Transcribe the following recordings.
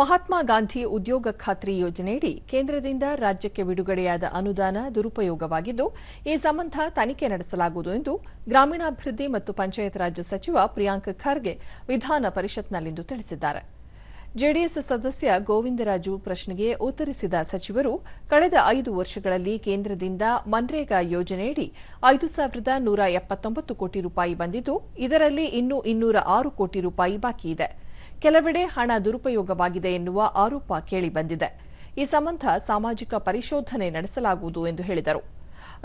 ಮಹಾತ್ಮ ಗಾಂಧಿ ಉದ್ಯೋಗ ಖಾತ್ರಿ ಯೋಜನೆಯಡಿ ಕೇಂದ್ರದಿಂದ ರಾಜ್ಯಕ್ಕೆ ಬಿಡುಗಡೆಯಾದ ಅನುದಾನ ದುರುಪಯೋಗವಾಗಿದ್ದು, ಈ ಸಂಬಂಧ ತನಿಖೆ ನಡೆಸಲಾಗುವುದು ಎಂದು ಗ್ರಾಮೀಣಾಭಿವೃದ್ಧಿ ಮತ್ತು ಪಂಚಾಯತ್ ರಾಜ್ ಸಚಿವ ಪ್ರಿಯಾಂಕ್ ಖರ್ಗೆ ವಿಧಾನ ಪರಿಷತ್ನಲ್ಲಿಂದು ತಿಳಿಸಿದ್ದಾರೆ. ಜೆಡಿಎಸ್ ಸದಸ್ಯ ಗೋವಿಂದರಾಜು ಪ್ರಶ್ನೆಗೆ ಉತ್ತರಿಸಿದ ಸಚಿವರು, ಕಳೆದ ಐದು ವರ್ಷಗಳಲ್ಲಿ ಕೇಂದ್ರದಿಂದ ಮನ್ರೇಗಾ ಯೋಜನೆಯಡಿ ಐದು ಸಾವಿರದ ನೂರ ಎಪ್ಪತ್ತೊಂಬತ್ತು ಕೋಟಿ ರೂಪಾಯಿ ಬಂದಿದ್ದು, ಇದರಲ್ಲಿ ಇನ್ನೂ ಇನ್ನೂರ ಆರು ಕೋಟಿ ರೂಪಾಯಿ ಬಾಕಿ ಇದೆ ಕೆಲವೆಡೆ ಹಣ ದುರುಪಯೋಗವಾಗಿದೆ ಎನ್ನುವ ಆರೋಪ ಕೇಳಿಬಂದಿದೆ. ಈ ಸಂಬಂಧ ಸಾಮಾಜಿಕ ಪರಿಶೋಧನೆ ನಡೆಸಲಾಗುವುದು ಎಂದು ಹೇಳಿದರು.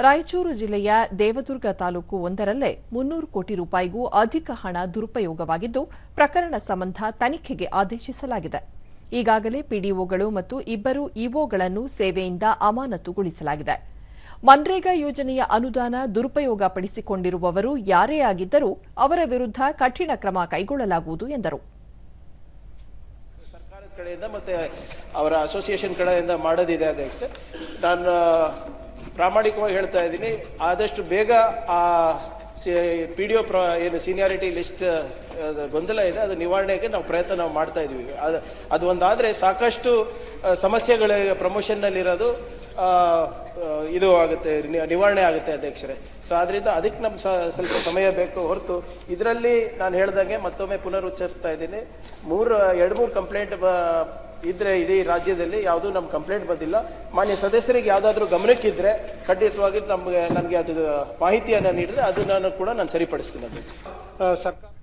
ರಾಯಚೂರು ಜಿಲ್ಲೆಯ ದೇವದುರ್ಗ ತಾಲೂಕು ಒಂದರಲ್ಲೇ ಮುನ್ನೂರು ಕೋಟಿ ರೂಪಾಯಿಗೂ ಅಧಿಕ ಹಣ ದುರುಪಯೋಗವಾಗಿದ್ದು, ಪ್ರಕರಣ ಸಂಬಂಧ ತನಿಖೆಗೆ ಆದೇಶಿಸಲಾಗಿದೆ. ಈಗಾಗಲೇ ಪಿಡಿಒಗಳು ಮತ್ತು ಇಬ್ಬರು ಇಒಗಳನ್ನು ಸೇವೆಯಿಂದ ಅಮಾನತುಗೊಳಿಸಲಾಗಿದೆ. ಮನ್ರೇಗಾ ಯೋಜನೆಯ ಅನುದಾನ ದುರುಪಯೋಗ ಪಡಿಸಿಕೊಂಡಿರುವವರು ಯಾರೇ ಆಗಿದ್ದರೂ ಅವರ ವಿರುದ್ಧ ಕಠಿಣ ಕ್ರಮ ಕೈಗೊಳ್ಳಲಾಗುವುದು ಎಂದರು. ಕಡೆಯಿಂದ ಮತ್ತೆ ಅವರ ಅಸೋಸಿಯೇಷನ್ ಕಡೆಯಿಂದ ಮಾಡೋದಿದೆ ಅಧ್ಯಕ್ಷೆ ನಾನು ಪ್ರಾಮಾಣಿಕವಾಗಿ ಹೇಳ್ತಾ ಇದ್ದೀನಿ. ಆದಷ್ಟು ಬೇಗ ಆ ಪಿ ಡಿ ಒ ಪ್ರ, ಏನು ಸೀನಿಯಾರಿಟಿ ಲಿಸ್ಟ್ ಗೊಂದಲ ಇದೆ. ಅದು ನಿವಾರಣೆಗೆ ನಾವು ಪ್ರಯತ್ನ ನಾವು ಮಾಡ್ತಾ ಇದ್ದೀವಿ ಅದು ಅದು ಒಂದಾದರೆ ಸಾಕಷ್ಟು ಸಮಸ್ಯೆಗಳ ಪ್ರಮೋಷನ್ನಲ್ಲಿರೋದು ಇದು ಆಗುತ್ತೆ ನಿವಾರಣೆ ಆಗುತ್ತೆ ಅಧ್ಯಕ್ಷರೇ. ಸೊ ಆದ್ರಿಂದ ಅದಕ್ಕೆ ನಮ್ಗೆ ಸ್ವಲ್ಪ ಸಮಯ ಬೇಕು. ಹೊರತು ಇದರಲ್ಲಿ ನಾನು ಹೇಳ್ದಂಗೆ ಮತ್ತೊಮ್ಮೆ ಪುನರುಚ್ಚರಿಸ್ತಾ ಇದ್ದೀನಿ. ಮೂರು, ಎರಡು, ಮೂರು ಕಂಪ್ಲೇಂಟ್ ಇದ್ರೆ ಇಡೀ ರಾಜ್ಯದಲ್ಲಿ ಯಾವುದೂ ನಮ್ಮ ಕಂಪ್ಲೇಂಟ್ ಬಂದಿಲ್ಲ. ಮಾನ್ಯ ಸದಸ್ಯರಿಗೆ ಯಾವುದಾದ್ರೂ ಗಮನಕ್ಕಿದ್ರೆ ಖಂಡಿತವಾಗಿ ನಮಗೆ ನನಗೆ ಅದು ಮಾಹಿತಿಯನ್ನು ನೀಡಿದ್ರೆ ಅದನ್ನು ಕೂಡ ನಾನು ಸರಿಪಡಿಸ್ತೀನಿ ಅಧ್ಯಕ್ಷ ಸರ್ಕಾರ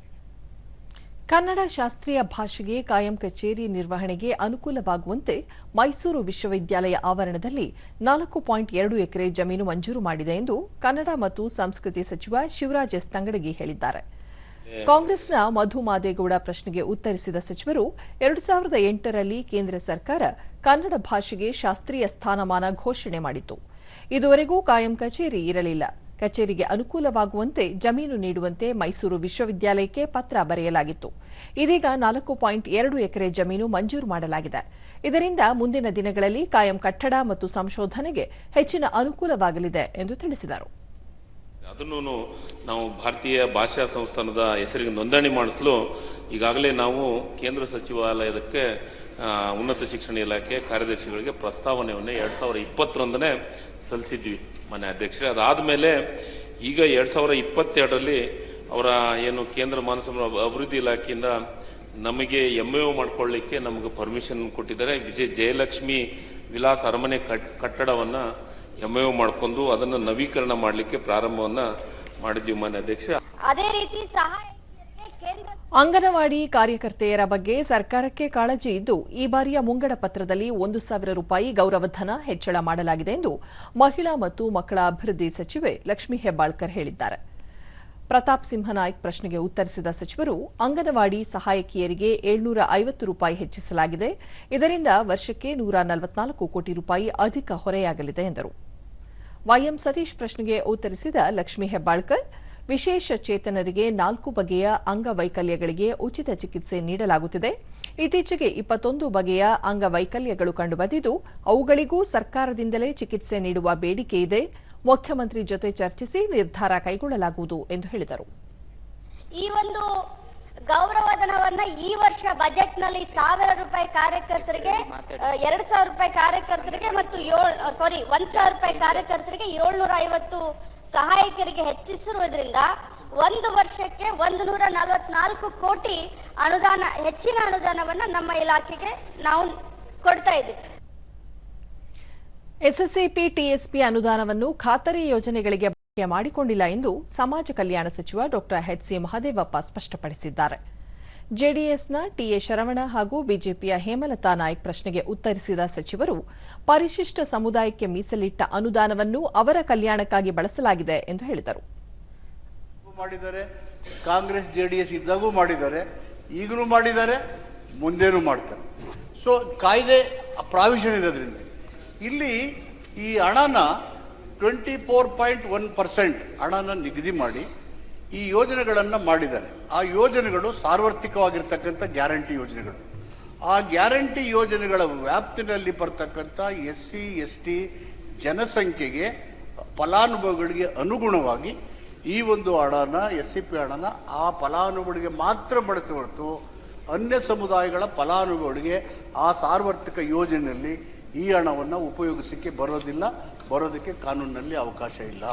ಕನ್ನಡ ಶಾಸ್ತ್ರೀಯ ಭಾಷೆಗೆ ಕಾಯಂ ಕಚೇರಿ ನಿರ್ವಹಣೆಗೆ ಅನುಕೂಲವಾಗುವಂತೆ ಮೈಸೂರು ವಿಶ್ವವಿದ್ಯಾಲಯ ಆವರಣದಲ್ಲಿ ನಾಲ್ಕು ಪಾಯಿಂಟ್ ಎರಡು ಎಕರೆ ಜಮೀನು ಮಂಜೂರು ಮಾಡಿದೆ ಎಂದು ಕನ್ನಡ ಮತ್ತು ಸಂಸ್ಕೃತಿ ಸಚಿವ ಶಿವರಾಜ್ ಎಸ್ ತಂಗಡಗಿ ಹೇಳಿದ್ದಾರೆ. ಕಾಂಗ್ರೆಸ್ನ ಮಧು ಮಾದೇಗೌಡ ಪ್ರಶ್ನೆಗೆ ಉತ್ತರಿಸಿದ ಸಚಿವರು, ಎರಡು ಸಾವಿರದ ಎಂಟರಲ್ಲಿ ಕೇಂದ್ರ ಸರ್ಕಾರ ಕನ್ನಡ ಭಾಷೆಗೆ ಶಾಸ್ತ್ರೀಯ ಸ್ಥಾನಮಾನ ಘೋಷಣೆ ಮಾಡಿತು ಇದುವರೆಗೂ ಕಾಯಂ ಕಚೇರಿ ಇರಲಿಲ್ಲ. ಕಚೇರಿಗೆ ಅನುಕೂಲವಾಗುವಂತೆ ಜಮೀನು ನೀಡುವಂತೆ ಮೈಸೂರು ವಿಶ್ವವಿದ್ಯಾಲಯಕ್ಕೆ ಪತ್ರ ಬರೆಯಲಾಗಿತ್ತು. ಇದೀಗ ನಾಲ್ಕು ಪಾಯಿಂಟ್ ಎರಡು ಎಕರೆ ಜಮೀನು ಮಂಜೂರು ಮಾಡಲಾಗಿದೆ. ಇದರಿಂದ ಮುಂದಿನ ದಿನಗಳಲ್ಲಿ ಕಾಯಂ ಕಟ್ಟಡ ಮತ್ತು ಸಂಶೋಧನೆಗೆ ಹೆಚ್ಚಿನ ಅನುಕೂಲವಾಗಲಿದೆ ಎಂದು ತಿಳಿಸಿದರು. ಅದನ್ನು ನಾವು ಭಾರತೀಯ ಭಾಷಾ ಸಂಸ್ಥಾನದ ಹೆಸರಿಗೆ ನೋಂದಣಿ ಮಾಡಿಸಲು ಈಗಾಗಲೇ ನಾವು ಕೇಂದ್ರ ಸಚಿವಾಲಯದಕ್ಕೆ ಆ, ಉನ್ನತ ಶಿಕ್ಷಣ ಇಲಾಖೆ ಕಾರ್ಯದರ್ಶಿಗಳಿಗೆ ಪ್ರಸ್ತಾವನೆಯನ್ನು ಎರಡು ಸಾವಿರ ಇಪ್ಪತ್ತರೊಂದನೇ ಸಲ್ಲಿಸಿದ್ವಿ ಮನೆ ಅಧ್ಯಕ್ಷರೇ. ಅದಾದಮೇಲೆ ಈಗ ಎರಡು ಸಾವಿರ ಇಪ್ಪತ್ತೆರಡರಲ್ಲಿ ಅವರ ಏನು ಕೇಂದ್ರ ಮಾನವ ಅಭಿವೃದ್ಧಿ ಇಲಾಖೆಯಿಂದ ನಮಗೆ ಎಂ ಎ ಮಾಡ್ಕೊಳ್ಳಿಕ್ಕೆ ನಮಗೆ ಪರ್ಮಿಷನ್ ಕೊಟ್ಟಿದ್ದಾರೆ. ವಿಜಯ ಜಯಲಕ್ಷ್ಮಿ ವಿಲಾಸ ಅರಮನೆ ಕಟ್, ಕಟ್ಟಡವನ್ನು ಎಂ ಎ ಮಾಡಿಕೊಂಡು ಅದನ್ನು ನವೀಕರಣ ಮಾಡಲಿಕ್ಕೆ ಪ್ರಾರಂಭವನ್ನು ಮಾಡಿದ್ವಿ ಮಾನ್ಯ ಅಧ್ಯಕ್ಷ ಅದೇ ರೀತಿ ಕೇಂದ್ರ ಅಂಗನವಾಡಿ ಕಾರ್ಯಕರ್ತೆಯರ ಬಗ್ಗೆ ಸರ್ಕಾರಕ್ಕೆ ಕಾಳಜಿ ಇದ್ದು, ಈ ಬಾರಿಯ ಮುಂಗಡ ಪತ್ರದಲ್ಲಿ ಒಂದು ಸಾವಿರ ರೂಪಾಯಿ ಗೌರವಧನ ಹೆಚ್ಚಳ ಮಾಡಲಾಗಿದೆ ಎಂದು ಮಹಿಳಾ ಮತ್ತು ಮಕ್ಕಳ ಅಭಿವೃದ್ಧಿ ಸಚಿವೆ ಲಕ್ಷ್ಮೀ ಹೆಬ್ಬಾಳ್ಕರ್ ಹೇಳಿದ್ದಾರೆ. ಪ್ರತಾಪ್ ಸಿಂಹನಾಯ್ಕ್ ಪ್ರಶ್ನೆಗೆ ಉತ್ತರಿಸಿದ ಸಚಿವರು, ಅಂಗನವಾಡಿ ಸಹಾಯಕಿಯರಿಗೆ ಏಳ್ನೂರ ಐವತ್ತು ರೂಪಾಯಿ ಹೆಚ್ಚಿಸಲಾಗಿದೆ. ಇದರಿಂದ ವರ್ಷಕ್ಕೆ ನೂರ ನಲವತ್ನಾಲ್ಕು ಕೋಟಿ ರೂಪಾಯಿ ಅಧಿಕ ಹೊರೆಯಾಗಲಿದೆ ಎಂದರು. ವೈಎಂ ಸತೀಶ್ ಪ್ರಶ್ನೆಗೆ ಉತ್ತರಿಸಿದ ಲಕ್ಷ್ಮೀ ಹೆಬ್ಬಾಳ್ಕರ್ ವಿಶೇಷ ಚೇತನರಿಗೆ ನಾಲ್ಕು ಬಗೆಯ ಅಂಗವೈಕಲ್ಯಗಳಿಗೆ ಉಚಿತ ಚಿಕಿತ್ಸೆ ನೀಡಲಾಗುತ್ತಿದೆ. ಇತ್ತೀಚೆಗೆ ಇಪ್ಪತ್ತೊಂದು ಬಗೆಯ ಅಂಗವೈಕಲ್ಯಗಳು ಕಂಡುಬಂದಿದ್ದು, ಅವುಗಳಿಗೂ ಸರ್ಕಾರದಿಂದಲೇ ಚಿಕಿತ್ಸೆ ನೀಡುವ ಬೇಡಿಕೆ ಇದೆ. ಮುಖ್ಯಮಂತ್ರಿ ಜೊತೆ ಚರ್ಚಿಸಿ ನಿರ್ಧಾರ ಕೈಗೊಳ್ಳಲಾಗುವುದು ಎಂದು ಹೇಳಿದರು. ಈ ಒಂದು ಗೌರವಧನವನ್ನ ಈ ವರ್ಷ ಬಜೆಟ್ನಲ್ಲಿ ಸಾವಿರ ರೂಪಾಯಿ ಕಾರ್ಯಕರ್ತರಿಗೆ ಎರಡ್ ಸಾವಿರ ರೂಪಾಯಿ ಕಾರ್ಯಕರ್ತರಿಗೆ ಮತ್ತು ಸಾರಿ ಒಂದ್ ಸಾವಿರ ರೂಪಾಯಿ ಕಾರ್ಯಕರ್ತರಿಗೆ ಏಳ್ನೂರ ಐವತ್ತು ಸಹಾಯಕರಿಗೆ ಹೆಚ್ಚಿಸಿರುವುದರಿಂದ ಒಂದು ವರ್ಷಕ್ಕೆ ಒಂದು ನೂರ ನಲವತ್ನಾಲ್ಕು ಕೋಟಿ ಅನುದಾನ, ಹೆಚ್ಚಿನ ಅನುದಾನವನ್ನ ನಮ್ಮ ಇಲಾಖೆಗೆ ನಾವು ಕೊಡ್ತಾ ಇದ್ದೀವಿ. ಎಸ್ಎಸ್ಸಿಪಿ ಟಿಎಸ್ಪಿ ಅನುದಾನವನ್ನು ಖಾತರಿ ಯೋಜನೆಗಳಿಗೆ ಬಳಕೆ ಮಾಡಿಕೊಂಡಿಲ್ಲ ಎಂದು ಸಮಾಜ ಕಲ್ಯಾಣ ಸಚಿವ ಡಾ ಎಚ್ಸಿ ಮಹದೇವಪ್ಪ ಸ್ಪಷ್ಟಪಡಿಸಿದ್ದಾರೆ. ಜೆಡಿಎಸ್ನ ಟಿಎ ಶರವಣ ಹಾಗೂ ಬಿಜೆಪಿಯ ಹೇಮಲತಾ ನಾಯ್ಕ್ ಪ್ರಶ್ನೆಗೆ ಉತ್ತರಿಸಿದ ಸಚಿವರು, ಪರಿಶಿಷ್ಟ ಸಮುದಾಯಕ್ಕೆ ಮೀಸಲಿಟ್ಟ ಅನುದಾನವನ್ನು ಅವರ ಕಲ್ಯಾಣಕ್ಕಾಗಿ ಬಳಸಲಾಗಿದೆ ಎಂದು ಹೇಳಿದರು. ಮಾಡಿದರೆ ಕಾಂಗ್ರೆಸ್, ಜೆಡಿಎಸ್ ಇದ್ದಾಗೂ ಮಾಡಿದ್ದಾರೆ, ಈಗಲೂ ಮಾಡಿದ್ದಾರೆ, ಮುಂದೇನೂ ಮಾಡ್ತಾರೆ. ಸೊ ಕಾಯ್ದೆ ಪ್ರಾವಿಷನ್ ಇರೋದ್ರಿಂದ ಇಲ್ಲಿ ಈ ಹಣನ twenty four point one percent ಹಣನ ನಿಗದಿ ಮಾಡಿ ಈ ಯೋಜನೆಗಳನ್ನು ಮಾಡಿದ್ದಾರೆ. ಆ ಯೋಜನೆಗಳು ಸಾರ್ವತ್ರಿಕವಾಗಿರ್ತಕ್ಕಂಥ ಗ್ಯಾರಂಟಿ ಯೋಜನೆಗಳು. ಆ ಗ್ಯಾರಂಟಿ ಯೋಜನೆಗಳ ವ್ಯಾಪ್ತಿನಲ್ಲಿ ಬರ್ತಕ್ಕಂಥ ಎಸ್ ಸಿ ಎಸ್ ಟಿ ಜನಸಂಖ್ಯೆಗೆ ಫಲಾನುಭವಿಗಳಿಗೆ ಅನುಗುಣವಾಗಿ ಈ ಒಂದು ಹಣನ ಎಸ್ ಸಿ ಪಿ ಹಣನ ಆ ಫಲಾನುಭವಿಗಳಿಗೆ ಮಾತ್ರ ಬಳಸಿ ಹೊರತು ಅನ್ಯ ಸಮುದಾಯಗಳ ಫಲಾನುಭವಿಗಳಿಗೆ ಆ ಸಾರ್ವತ್ರಿಕ ಯೋಜನೆಯಲ್ಲಿ ಈ ಹಣವನ್ನು ಉಪಯೋಗಿಸಕ್ಕೆ ಬರೋದಿಲ್ಲ, ಬರೋದಕ್ಕೆ ಕಾನೂನಿನಲ್ಲಿ ಅವಕಾಶ ಇಲ್ಲ.